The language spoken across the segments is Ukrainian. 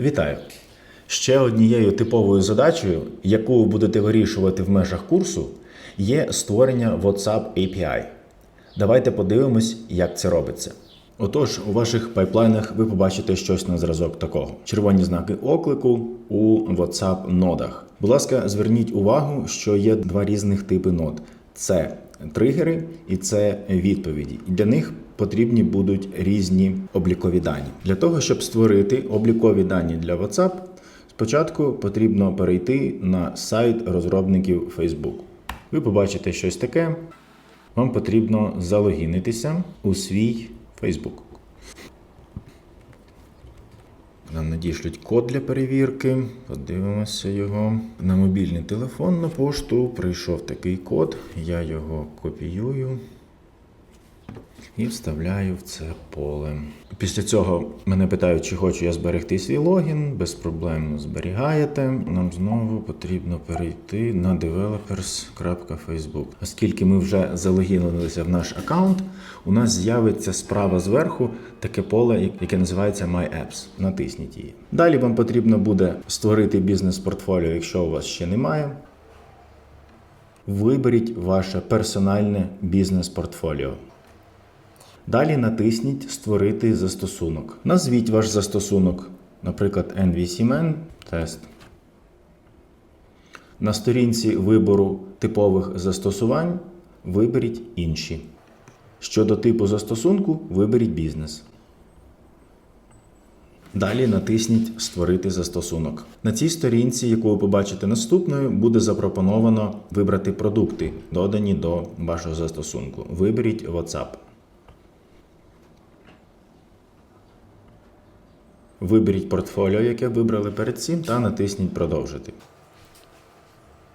Вітаю! Ще однією типовою задачею, яку будете вирішувати в межах курсу, є створення WhatsApp API. Давайте подивимось, як це робиться. Отож, у ваших пайплайнах ви побачите щось на зразок такого: червоні знаки оклику у WhatsApp нодах. Будь ласка, зверніть увагу, що є два різних типи нод: це тригери і це відповіді. І для них потрібні будуть різні облікові дані. Для того, щоб створити облікові дані для WhatsApp, спочатку потрібно перейти на сайт розробників Facebook. Ви побачите щось таке. Вам потрібно залогінитися у свій Facebook. Нам надішлють код для перевірки. Подивимося його. На мобільний телефон на пошту прийшов такий код. Я його копіюю і вставляю в це поле. Після цього мене питають, чи хочу я зберегти свій логін. Без проблем зберігаєте. Нам знову потрібно перейти на developers.facebook. Оскільки ми вже залогінилися в наш аккаунт, у нас з'явиться справа зверху таке поле, яке називається My Apps. Натисніть її. Далі вам потрібно буде створити бізнес-портфоліо, якщо у вас ще немає. Виберіть ваше персональне бізнес-портфоліо. Далі натисніть Створити застосунок. Назвіть ваш застосунок, наприклад, NVCMan тест. На сторінці вибору типових застосувань виберіть інші. Щодо типу застосунку, виберіть бізнес. Далі натисніть Створити застосунок. На цій сторінці, яку ви побачите наступною, буде запропоновано вибрати продукти, додані до вашого застосунку. Виберіть WhatsApp. Виберіть портфоліо, яке вибрали перед цим, та натисніть Продовжити.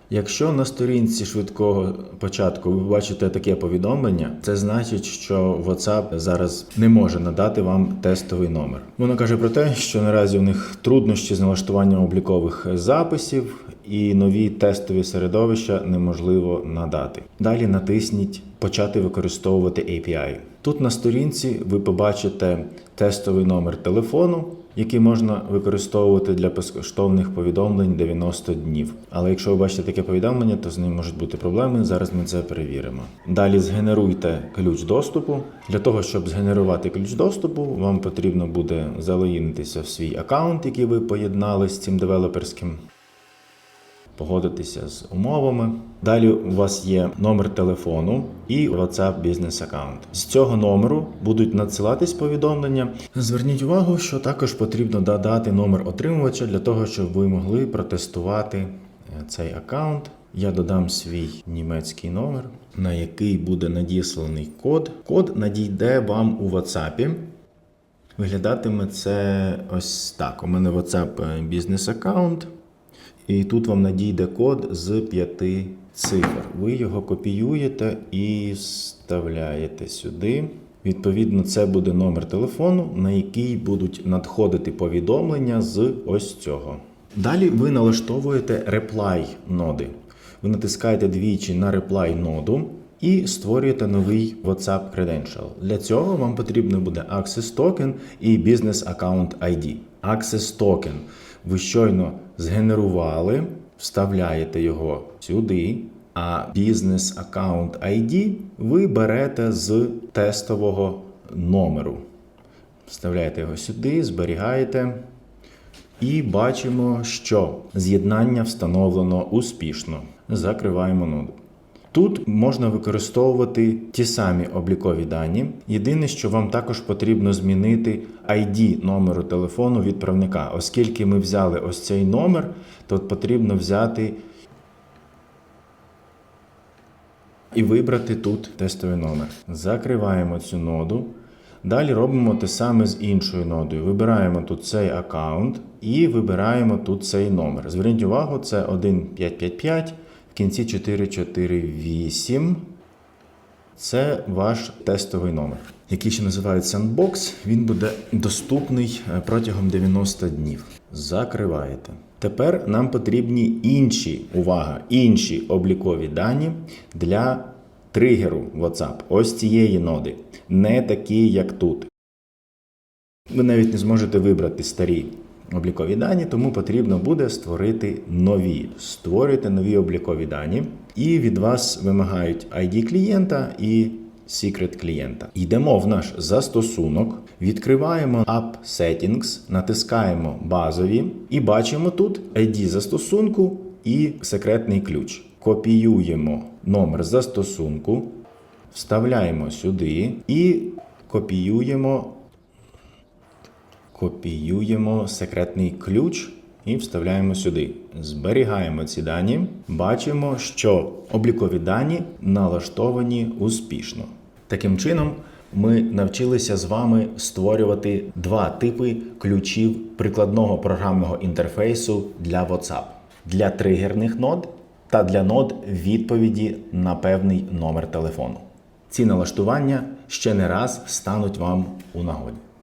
Якщо на сторінці швидкого початку ви бачите таке повідомлення, це значить, що WhatsApp зараз не може надати вам тестовий номер. Воно каже про те, що наразі у них труднощі з налаштуванням облікових записів і нові тестові середовища неможливо надати. Далі натисніть Почати використовувати API. Тут на сторінці ви побачите тестовий номер телефону, який можна використовувати для безкоштовних повідомлень 90 днів. Але якщо ви бачите таке повідомлення, то з ним можуть бути проблеми. Зараз ми це перевіримо. Далі згенеруйте ключ доступу. Для того, щоб згенерувати ключ доступу, вам потрібно буде залогінитися в свій аккаунт, який ви поєднали з цим девелоперським. Погодитися з умовами. Далі у вас є номер телефону і WhatsApp бізнес аккаунт. З цього номеру будуть надсилатись повідомлення. Зверніть увагу, що також потрібно додати номер отримувача для того, щоб ви могли протестувати е, цей аккаунт. Я додам свій німецький номер, на який буде надісланий код. Код надійде вам у WhatsApp. Виглядатиме це ось так. У мене WhatsApp бізнес аккаунт. І тут вам надійде код з п'яти цифр. Ви його копіюєте і вставляєте сюди. Відповідно, це буде номер телефону, на який будуть надходити повідомлення з ось цього. Далі ви налаштовуєте reply ноди. Ви натискаєте двічі на reply ноду і створюєте новий WhatsApp Credential. Для цього вам потрібно буде Access Token і Business Account ID. Access Token ви щойно згенерували, вставляєте його сюди, а Business Account ID ви берете з тестового номеру. Вставляєте його сюди, зберігаєте. І бачимо, що з'єднання встановлено успішно. Закриваємо ноду. Тут можна використовувати ті самі облікові дані. Єдине, що вам також потрібно змінити ID номеру телефону відправника. Оскільки ми взяли ось цей номер, то потрібно взяти і вибрати тут тестовий номер. Закриваємо цю ноду. Далі робимо те саме з іншою нодою. Вибираємо тут цей аккаунт і вибираємо тут цей номер. Зверніть увагу, це 1555 в кінці 448. Це ваш тестовий номер, який ще називають Sandbox. Він буде доступний е, протягом 90 днів. Закриваєте. Тепер нам потрібні інші, увага, інші облікові дані для тригеру WhatsApp. Ось цієї ноди. Не такі, як тут. Ви навіть не зможете вибрати старі облікові дані, тому потрібно буде створити нові. Створюйте нові облікові дані, і від вас вимагають ID клієнта і Secret клієнта. Йдемо в наш застосунок, відкриваємо App Settings, натискаємо базові і бачимо тут ID застосунку і секретний ключ. Копіюємо номер застосунку, вставляємо сюди і копіюємо, копіюємо секретний ключ. І вставляємо сюди. Зберігаємо ці дані. Бачимо, що облікові дані налаштовані успішно. Таким чином, ми навчилися з вами створювати два типи ключів прикладного програмного інтерфейсу для WhatsApp для тригерних нод та для нод відповіді на певний номер телефону. Ці налаштування ще не раз стануть вам у нагоді.